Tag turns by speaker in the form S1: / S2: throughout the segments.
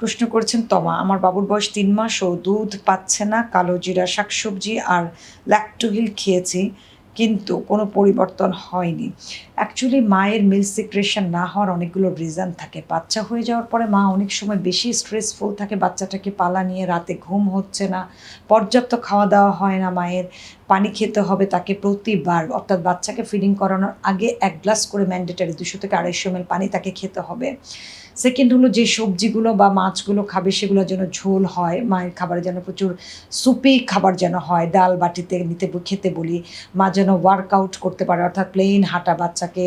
S1: প্রশ্ন করেছেন তমা, আমার বাবুর বয়স তিন মাস, ও দুধ পাচ্ছে না, কালো জিরা শাকসবজি আর ল্যাক্টোহিল খেয়েছি, কিন্তু কোনো পরিবর্তন হয়নি। অ্যাকচুয়ালি মায়ের মিল সিক্রেশন না হওয়ার অনেকগুলো রিজন থাকে। বাচ্চা হয়ে যাওয়ার পরে মা অনেক সময় বেশি স্ট্রেসফুল থাকে, বাচ্চাটাকে পালা নিয়ে রাতে ঘুম হচ্ছে না, পর্যাপ্ত খাওয়া দাওয়া হয় না মায়ের, পানি খেতে হবে তাকে প্রতিবার, অর্থাৎ বাচ্চাকে ফিডিং করানোর আগে এক গ্লাস করে ম্যান্ডেটারি দুশো থেকে আড়াইশো এমএল পানি তাকে খেতে হবে। সেকেন্ড হলো যে সবজিগুলো বা মাছগুলো খাবে সেগুলো যেন ঝোল হয়, মায়ের খাবারে যেন প্রচুর সুপি খাবার যেন হয়, ডাল বাটিতে নিতে খেতে বলি, মা যেন ওয়ার্কআউট করতে পারে, অর্থাৎ প্লেন হাঁটা বাচ্চাকে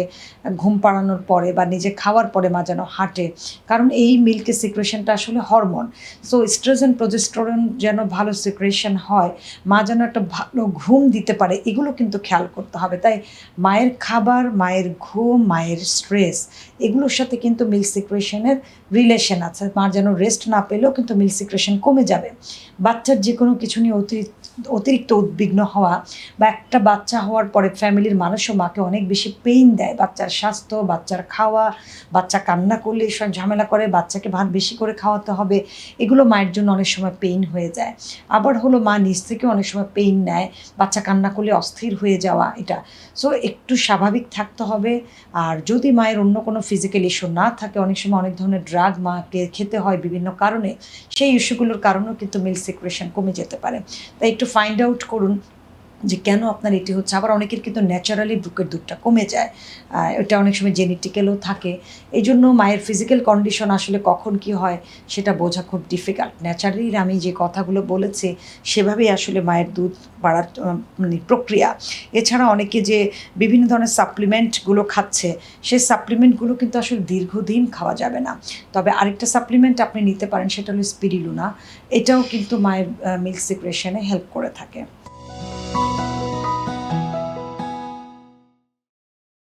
S1: ঘুম পাড়ানোর পরে বা নিজে খাওয়ার পরে মা যেন হাঁটে। কারণ এই মিল্কের সিক্রেশনটা আসলে হরমোন সো স্ট্রেজেন প্রজেস্টোরন যেন ভালো সিক্রেশন হয়, মা যেন একটা ভালো ঘুম দিতে পারে, এগুলো কিন্তু খেয়াল করতে হবে। তাই মায়ের খাবার, মায়ের ঘুম, মায়ের স্ট্রেস এগুলোর সাথে কিন্তু মিল্ক সিক্রেশনের রিলেশন আছে। মার যেন রেস্ট না পেলেও কিন্তু মিল্ক সিক্রেশন কমে যাবে। বাচ্চার যে কোনো কিছু নিয়ে অতিরিক্ত অতিরিক্ত উদ্বিগ্ন হওয়া বা একটা বাচ্চা হওয়ার পরে ফ্যামিলির মানুষও মাকে অনেক বেশি পেইন দেয়। বাচ্চার স্বাস্থ্য, বাচ্চার খাওয়া, বাচ্চা কান্না করলে সব ঝামেলা করে, বাচ্চাকে ভাত বেশি করে খাওয়াতে হবে। এগুলো মায়ের জন্য অনেক সময় পেইন হয়ে যায়। আবার হলো মা নিজ থেকে অনেক সময় পেইন নেয়। বাচ্চা কান্না করলে অস্থির হয়ে যাওয়া এটা। সো একটু স্বাভাবিক থাকতে হবে। আর যদি মায়ের অন্য কোনো ফিজিক্যাল ইস্যু না থাকে, অনেক সময় অনেক ধরনের ড্রাগ মাকে খেতে হয় বিভিন্ন কারণে, সেই ইস্যুগুলোর কারণেও কিন্তু মিল্ক সিক্রেশন কমে যেতে পারে। তাই একটু ফাইন্ড আউট করুন। যে কেন আপনার এটি হচ্ছে? আবার অনেকের কিন্তু ন্যাচারালি বুকের দুধটা কমে যায়। এটা অনেক সময় জেনেটিক্যালও থাকে। এই জন্য মায়ের ফিজিক্যাল কন্ডিশন আসলে কখন কি হয়, সেটা বোঝা খুব ডিফিকাল্ট ন্যাচারালি আমি যে কথাগুলো বলেছি, সেভাবেই আসলে মায়ের দুধ বাড়ার মানে প্রক্রিয়া। এছাড়া অনেকে যে বিভিন্ন ধরনের সাপ্লিমেন্টগুলো খাচ্ছে, সেই সাপ্লিমেন্টগুলো কিন্তু আসলে দীর্ঘদিন খাওয়া যাবে না। তবে আরেকটা সাপ্লিমেন্ট আপনি নিতে পারেন, সেটা হলো স্পিরিলুনা এটাও কিন্তু মায়ের মিল্ক সিক্রেশনে হেল্প করে থাকে।